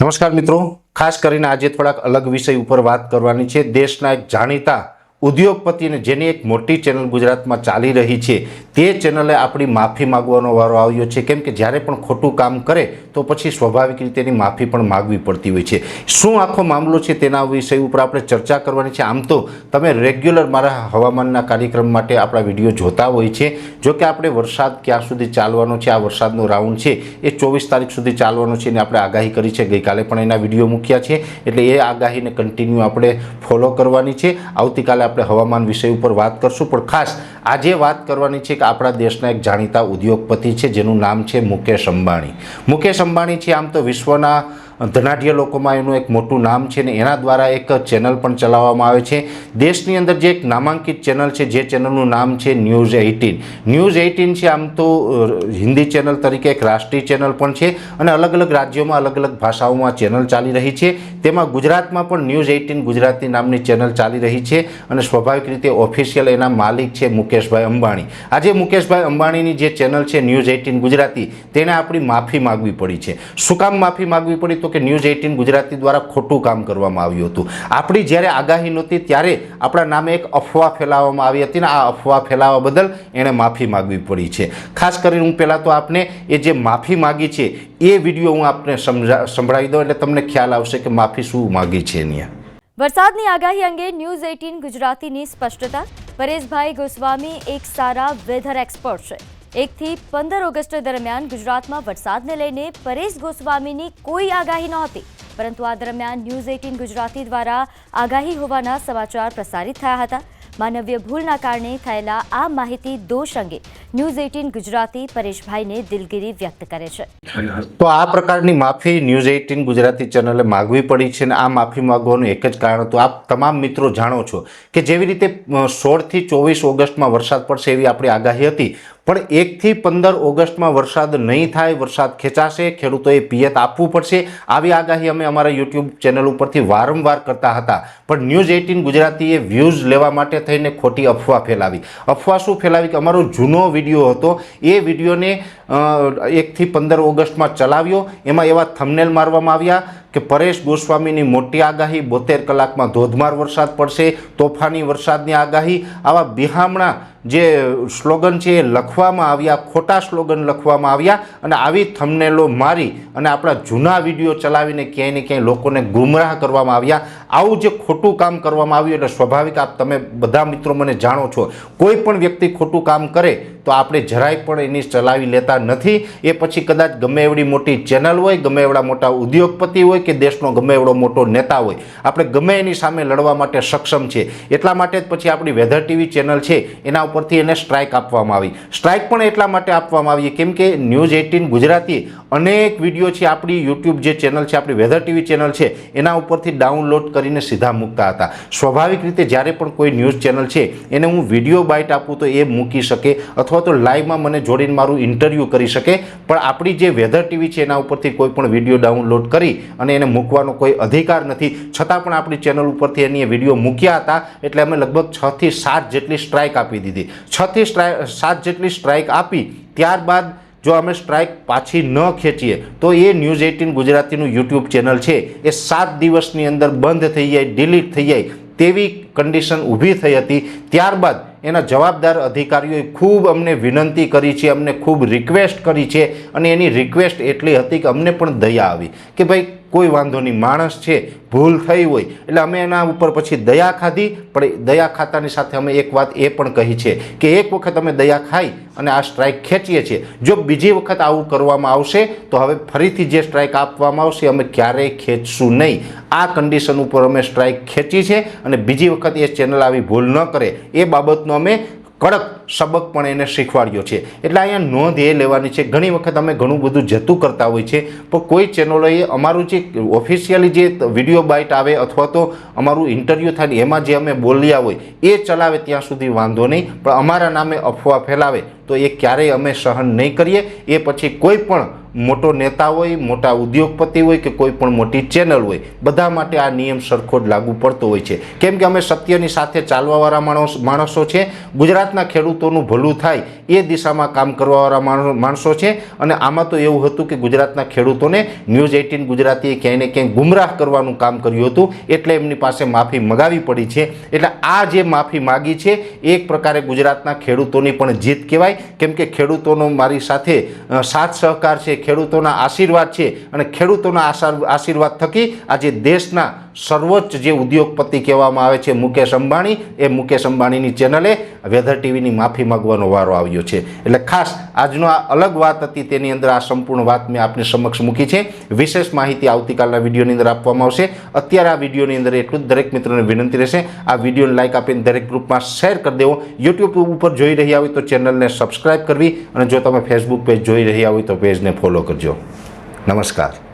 નમસ્કાર મિત્રો. ખાસ કરીને આજે થોડાક અલગ વિષય ઉપર વાત કરવાની છે. દેશના એક જાણીતા ઉદ્યોગપતિને જેની એક મોટી ચેનલ ગુજરાતમાં ચાલી રહી છે, તે ચેનલે આપણી માફી માગવાનો વારો આવ્યો છે. કેમ કે જ્યારે પણ ખોટું કામ કરે, તો પછી સ્વાભાવિક રીતે એની માફી પણ માગવી પડતી હોય છે. શું આખો મામલો છે તેના વિષય ઉપર આપણે ચર્ચા કરવાની છે? આમ તો તમે રેગ્યુલર મારા હવામાનના કાર્યક્રમ માટે આપણા વીડિયો જોતા હોય છે. જો કે આપણે વરસાદ ક્યાં સુધી ચાલવાનો છે, આ વરસાદનો રાઉન્ડ છે, એ ચોવીસ તારીખ સુધી ચાલવાનો છે અને આપણે આગાહી કરી છે. ગઈકાલે પણ એના વીડિયો મૂક્યા છે. એટલે એ આગાહીને કન્ટિન્યુ આપણે ફોલો કરવાની છે. આવતીકાલે આપણે હવામાન વિષય ઉપર વાત કરશું. પણ ખાસ આજે વાત કરવાની છે કે આપણા દેશના એક જાણીતા ઉદ્યોગપતિ છે, જેનું નામ છે મુકેશ અંબાણી. મુકેશ અંબાણી છે, આમ તો વિશ્વના ધનાઢ્ય લોકોમાં એનું એક મોટું નામ છે ને એના દ્વારા એક ચેનલ પણ ચલાવવામાં આવે છે. દેશની અંદર જે એક નામાંકિત ચેનલ છે, જે ચેનલનું નામ છે ન્યૂઝ એઇટીન ન્યૂઝ એઇટીન છે, આમ તો હિન્દી ચેનલ તરીકે એક રાષ્ટ્રીય ચેનલ પણ છે અને અલગ અલગ રાજ્યોમાં અલગ અલગ ભાષાઓમાં ચેનલ ચાલી રહી છે. તેમાં ગુજરાતમાં પણ ન્યૂઝ એઇટીન ગુજરાતી નામની ચેનલ ચાલી રહી છે અને સ્વાભાવિક રીતે ઓફિશિયલ એના માલિક છે મુકેશભાઈ અંબાણી. આજે મુકેશભાઈ અંબાણીની જે ચેનલ છે ન્યૂઝ એઇટીન ગુજરાતી તેને આપણી માફી માગવી પડી છે. શું કામ માફી માગવી પડી? તો કે ન્યૂઝ એઇટીન ગુજરાતી દ્વારા ખોટું કામ કરવામાં આવ્યું હતું. આપણી જ્યારે આગાહી નહોતી ત્યારે આપણા નામે એક અફવા ફેલાવવામાં આવી હતી ને આ અફવા ફેલાવવા બદલ એણે માફી માગવી પડી છે. ખાસ કરીને હું પહેલાં તો આપને એ જે માફી માગી છે, એ વીડિયો હું આપને સમજા, સંભળાવી દઉં એટલે તમને ખ્યાલ આવશે કે માફી શું માગી છે એની વરસાદની આગાહી અંગે ન્યૂઝ એઇટીન ગુજરાતીની સ્પષ્ટતા. પરેશભાઈ ગોસ્વામી એક સારા વેધર એક્સપર્ટ છે. એકથી પંદર ઓગસ્ટ દરમિયાન ગુજરાતમાં વરસાદને લઈને પરેશ ગોસ્વામીની કોઈ આગાહી નહોતી. પરંતુ આ દરમિયાન ન્યૂઝ એઇટીન ગુજરાતી દ્વારા આગાહી હોવાના સમાચાર પ્રસારિત થયા હતા. માનવીય ભૂલના કારણે થયેલા આ માહિતી દોષ અંગે ન્યૂઝ એઇટીન ગુજરાતી પરેશભાઈને દિલગીરી વ્યક્ત કરે છે. તો આ પ્રકારની માફી ન્યૂઝ એઇટીન ગુજરાતી ચેનલે માગવી પડી છે અને આ માફી માગવાનું એક જ કારણ હતું. આપ તમામ મિત્રો જાણો છો કે જેવી રીતે સોળથી ચોવીસ ઓગસ્ટમાં વરસાદ પડશે એવી આપણી આગાહી હતી. પણ એકથી પંદર ઓગસ્ટમાં વરસાદ નહીં થાય, વરસાદ ખેંચાશે, ખેડૂતોએ પિયત આપવું પડશે. આવી આગાહી અમે અમારા યુટ્યુબ ચેનલ ઉપરથી વારંવાર કરતા હતા. પણ ન્યૂઝ એઇટીન ગુજરાતીએ વ્યૂઝ લેવા માટે થઈને ખોટી અફવા ફેલાવી. અફવા શું ફેલાવી કે અમારો જૂનો વીડિયો હતો. એ વિડીયોને એકથી પંદર ઓગસ્ટમાં ચલાવ્યો. એમાં એવા થમનેલ મારવામાં આવ્યા. કે પરેશ ગોસ્વામીની મોટી આગાહી બોતેર કલાકમાં ધોધમાર વરસાદ પડશે, તોફાની વરસાદની આગાહી. આવા બિહામણા જે સ્લોગન છે એ લખવામાં આવ્યા, ખોટા સ્લોગન લખવામાં આવ્યા અને આવી થમનેલો મારી અને આપણા જૂના વીડિયો ચલાવીને ક્યાંય ને ક્યાંય લોકોને ગુમરાહ કરવામાં આવ્યા. આવું જે ખોટું કામ કરવામાં આવ્યું એટલે સ્વાભાવિક આપ તમે બધા મિત્રો મને જાણો છો, કોઈ પણ વ્યક્તિ ખોટું કામ કરે તો આપણે જરાય પણ એની ચલાવી લેતા નથી. એ પછી કદાચ ગમે એવડી મોટી ચેનલ હોય, ગમે એવડા મોટા ઉદ્યોગપતિ હોય કે દેશનો ગમે એવડો મોટો નેતા હોય, આપણે ગમે એની સામે લડવા માટે સક્ષમ છે. એટલા માટે જ પછી આપણી વેધર ટીવી ચેનલ છે, એના ઉપરથી એને સ્ટ્રાઇક આપવામાં આવી. સ્ટ્રાઇક પણ એટલા માટે આપવામાં આવી, કેમ કે ન્યૂઝ એઇટીન ગુજરાતી અનેક વીડિયો છે, આપણી યુટ્યુબ જે ચેનલ છે, આપણી વેધર ટીવી ચેનલ છે, એના ઉપરથી ડાઉનલોડ કરીને સીધા મૂકતા હતા. સ્વાભાવિક રીતે જ્યારે પણ કોઈ ન્યૂઝ ચેનલ છે, એને હું વીડિયો બાઇટ આપું તો એ મૂકી શકે અથવા તો લાઈવમાં મને જોડીને મારું ઇન્ટરવ્યૂ કરી શકે. પણ આપણી જે વેધર ટીવી છે, એના ઉપરથી કોઈ પણ વીડિયો ડાઉનલોડ કરી અને એને મૂકવાનો કોઈ અધિકાર નથી. છતાં પણ આપણી ચેનલ ઉપરથી એની વીડિયો મૂક્યા હતા, એટલે અમે લગભગ છથી સાત જેટલી સ્ટ્રાઇક આપી દીધી. છથી સ્ટ્રાઈ, સાત જેટલી સ્ટ્રાઇક આપી, ત્યારબાદ જો અમે સ્ટ્રાઇક પાછી ન ખેંચીએ, તો એ ન્યૂઝ એઇટીન ગુજરાતીનું યુટ્યુબ ચેનલ છે. એ સાત દિવસની અંદર બંધ થઈ જાય, ડિલીટ થઈ જાય તેવી કન્ડિશન ઊભી થઈ હતી. ત્યારબાદ એના જવાબદાર અધિકારીઓએ ખૂબ અમને વિનંતી કરી છે, અમને ખૂબ રિક્વેસ્ટ કરી છે અને એની રિક્વેસ્ટ એટલી હતી કે અમને પણ દયા આવી કે ભાઈ કોઈ વાંધો નહીં માણસ છે, ભૂલ થઈ હોય, એટલે અમે એના ઉપર પછી દયા ખાધી, પણ દયા ખાતાની સાથે અમે એક વાત એ પણ કહી છે કે એક વખત અમે દયા ખાઈ અને આ સ્ટ્રાઇક ખેંચીએ છીએ. જો બીજી વખત આવું કરવામાં આવશે, તો હવે ફરીથી જે સ્ટ્રાઇક આપવામાં આવશે, અમે ક્યારેય ખેંચશું નહીં. આ કન્ડિશન ઉપર અમે સ્ટ્રાઇક ખેંચી છે અને બીજી વખત એ ચેનલ આવી ભૂલ ન કરે. એ બાબતનો અમે કડક સબક પણ એને શીખવાડ્યો છે. એટલે અહીંયા નોંધ એ લેવાની છે, ઘણી વખત અમે ઘણું બધું જતું કરતા હોય છે, પણ કોઈ ચેનલોએ અમારું જે ઓફિશિયલી જે વીડિયો બાઇટ આવે અથવા તો અમારું ઇન્ટરવ્યૂ થાય ને એમાં જે અમે બોલ્યા હોય, એ ચલાવે ત્યાં સુધી વાંધો નહીં, પણ અમારા નામે અફવા ફેલાવે, તો એ ક્યારેય અમે સહન નહીં કરીએ. એ પછી કોઈ પણ મોટો નેતા હોય, મોટા ઉદ્યોગપતિ હોય કે કોઈ પણ મોટી ચેનલ હોય, બધા માટે આ નિયમ સરખો જ લાગુ પડતો હોય છે. કેમ કે અમે સત્યની સાથે ચાલવાવાળા માણસ માણસો છે. ગુજરાતના ખેડૂતો ખેડૂતોનું ભલું થાય એ દિશામાં કામ કરવાવાળા માણસો છે. અને આમાં તો એવું હતું કે ગુજરાતના ખેડૂતોને ન્યૂઝ એઇટીન ગુજરાતીએ ક્યાંય ને ક્યાંય ગુમરાહ કરવાનું કામ કર્યું હતું. એટલે એમની પાસે માફી મગાવી પડી છે. એટલે આ જે માફી માગી છે, એક પ્રકારે ગુજરાતના ખેડૂતોની પણ જીત કહેવાય. કેમ કે ખેડૂતોનો મારી સાથે સાથ સહકાર છે, ખેડૂતોના આશીર્વાદ છે. અને ખેડૂતોના આશા- આશીર્વાદ થકી આજે દેશના સર્વોચ્ચ જે ઉદ્યોગપતિ કહેવામાં આવે છે મુકેશ અંબાણી, એ મુકેશ અંબાણીની ચેનલે વેધર ટીવીની માફી માગવાનો વારો આવ્યો છે. એટલે ખાસ આજનો આ અલગ વાત હતી, તેની અંદર આ સંપૂર્ણ વાત મેં આપની સમક્ષ મૂકી છે. વિશેષ માહિતી આવતીકાલના વિડીયોની અંદર આપવામાં આવશે. અત્યારે આ વિડીયોની અંદર એટલું જ. દરેક મિત્રોને વિનંતી રહેશે, આ વિડીયોને લાઇક આપીને દરેક ગ્રુપમાં શેર કરી દેવો. યુટ્યુબ ઉપર જોઈ રહ્યા હોય તો ચેનલને સબસ્ક્રાઇબ કરવી અને જો તમે ફેસબુક પેજ જોઈ રહ્યા હોય તો પેજને ફોલો કરજો. નમસ્કાર.